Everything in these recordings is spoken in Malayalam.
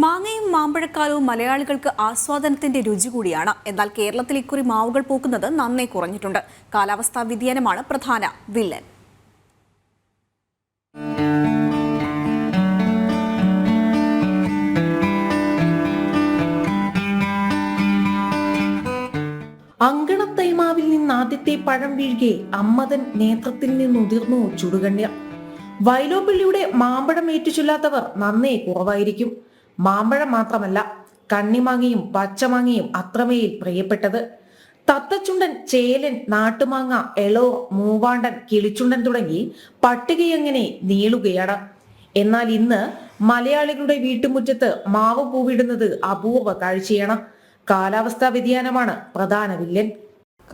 മാങ്ങയും മാമ്പഴക്കാലവും മലയാളികൾക്ക് ആസ്വാദനത്തിന്റെ രുചി കൂടിയാണ്. എന്നാൽ കേരളത്തിൽ ഇക്കുറി മാവുകൾ പൂക്കുന്നത് നന്നേ കുറഞ്ഞിട്ടുണ്ട്. കാലാവസ്ഥാ വ്യതിയാനമാണ് പ്രധാന വില്ലൻ. അങ്കണത്തൈമാവിൽ നിന്ന് ആദ്യത്തെ പഴം വീഴുകെ അമ്മതൻ നേത്രത്തിൽ നിന്നുതിർന്നു ചുടുകണ്യ വയലോപ്പിള്ളിയുടെ മാമ്പഴം ഏറ്റുചൊല്ലാത്തവർ നന്നേ കുറവായിരിക്കും. മാമ്പഴം മാത്രമല്ല കണ്ണിമാങ്ങയും പച്ചമാങ്ങയും അത്രമേൽ പ്രിയപ്പെട്ടത്. തത്തച്ചുണ്ടൻ ചേലൻ നാട്ടുമാങ്ങ എളോ മൂവാണ്ടൻ കിളിച്ചുണ്ടൻ തുടങ്ങി പട്ടികയങ്ങനെ നീളുകയാണ്? എന്നാൽ ഇന്ന് മലയാളികളുടെ വീട്ടുമുറ്റത്ത് മാവ് പൂവിടുന്നത് അപൂർവ കാഴ്ചയാണ്. കാലാവസ്ഥാ വ്യതിയാനമാണ് പ്രധാന വില്ലൻ.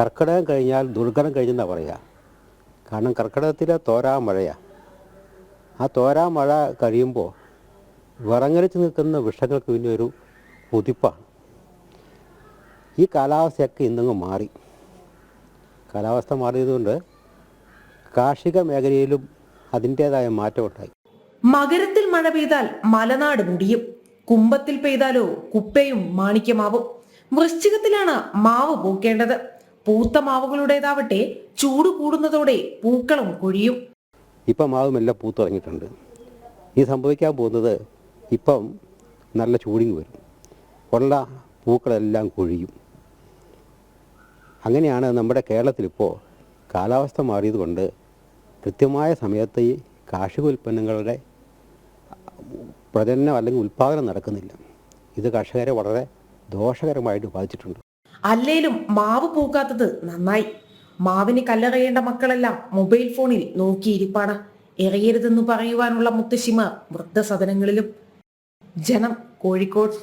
കർക്കിടകം കഴിഞ്ഞാൽ ദുർഘടം കഴിഞ്ഞാ പറയാ. കാരണം കർക്കിടകത്തിലെ തോരാ മഴയാണ് ആ തോരാ മഴ കഴിയുമ്പോൾ വിറങ്ങലിച്ച് നിൽക്കുന്ന വൃക്ഷങ്ങൾക്ക് പിന്നെ ഒരു കുതിപ്പാണ്. ഈ കാലാവസ്ഥയൊക്കെ ഇന്നങ്ങ് മാറി. കാലാവസ്ഥ മാറിയതുകൊണ്ട് കാർഷിക മേഖലയിലും അതിന്റേതായ മാറ്റമുണ്ടായി. മകരത്തിൽ മഴ പെയ്താൽ മലനാട് മുടിയും. കുംഭത്തിൽ പെയ്താലോ കുപ്പയും മാണിക്യമാവും. വൃശ്ചികത്തിലാണ് മാവ് പൂക്കേണ്ടത്. പൂത്ത മാവുകളുടേതാവട്ടെ ചൂട് കൂടുന്നതോടെ പൂക്കളും കൊഴിയും. ഇപ്പം മാവുമെല്ലാം പൂത്തുടങ്ങിയിട്ടുണ്ട് പൂ ഈ സംഭവിക്കാൻ പോകുന്നത് ഇപ്പം നല്ല ചൂടിങ് വരും. ഉള്ള പൂക്കളെല്ലാം കൊഴിയും. അങ്ങനെയാണ് നമ്മുടെ കേരളത്തിലിപ്പോൾ കാലാവസ്ഥ മാറിയതുകൊണ്ട് കൃത്യമായ സമയത്ത് ഈ കാർഷിക ഉൽപ്പന്നങ്ങളുടെ പ്രജനനം അല്ലെങ്കിൽ ഉൽപ്പാദനം നടക്കുന്നില്ല. ഇത് കർഷകരെ വളരെ ദോഷകരമായിട്ട് ബാധിച്ചിട്ടുണ്ട്. അല്ലേലും മാവ് പൂക്കാത്തത് നന്നായി. മാവിന് കല്ലെറിയേണ്ട മക്കളെല്ലാം മൊബൈൽ ഫോണിൽ നോക്കിയിരിപ്പാണ്. എറിയരുതെന്ന് പറയുവാനുള്ള മുത്തശ്ശിമാർ വൃദ്ധസദനങ്ങളിലും ജനം കോഴിക്കോട്